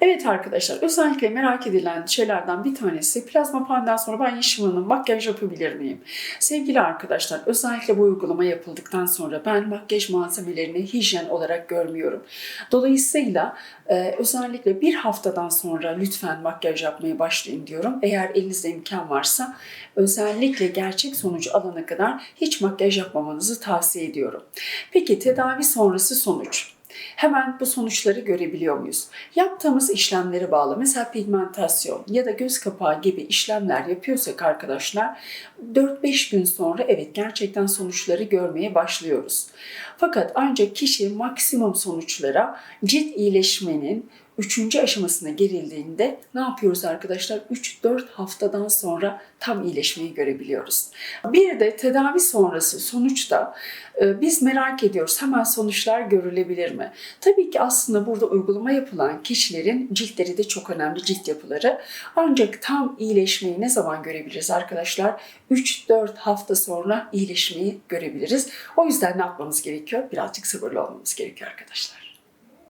Evet arkadaşlar özellikle merak edilen şeylerden bir tanesi plazma panddan sonra ben Yeşim Hanım makyaj yapabilir miyim? Sevgili arkadaşlar özellikle bu uygulama yapıldıktan sonra ben makyaj malzemelerini hijyen olarak görmüyorum. Dolayısıyla e, özellikle bir haftadan sonra lütfen makyaj yapmaya başlayın diyorum. Eğer elinizde imkan varsa özellikle gerçek sonucu alana kadar hiç makyaj yapmamanızı tavsiye ediyorum. Peki tedavi sonrası sonuç. Hemen bu sonuçları görebiliyor muyuz? Yaptığımız işlemlere bağlı mesela pigmentasyon ya da göz kapağı gibi işlemler yapıyorsak arkadaşlar 4-5 gün sonra evet gerçekten sonuçları görmeye başlıyoruz. Fakat ancak kişi maksimum sonuçlara cilt iyileşmenin Üçüncü aşamasına gerildiğinde ne yapıyoruz arkadaşlar? 3-4 haftadan sonra tam iyileşmeyi görebiliyoruz. Bir de tedavi sonrası sonuçta e, biz merak ediyoruz hemen sonuçlar görülebilir mi? Tabii ki aslında burada uygulama yapılan kişilerin ciltleri de çok önemli cilt yapıları. Ancak tam iyileşmeyi ne zaman görebiliriz arkadaşlar? 3-4 hafta sonra iyileşmeyi görebiliriz. O yüzden ne yapmamız gerekiyor? Birazcık sabırlı olmamız gerekiyor arkadaşlar.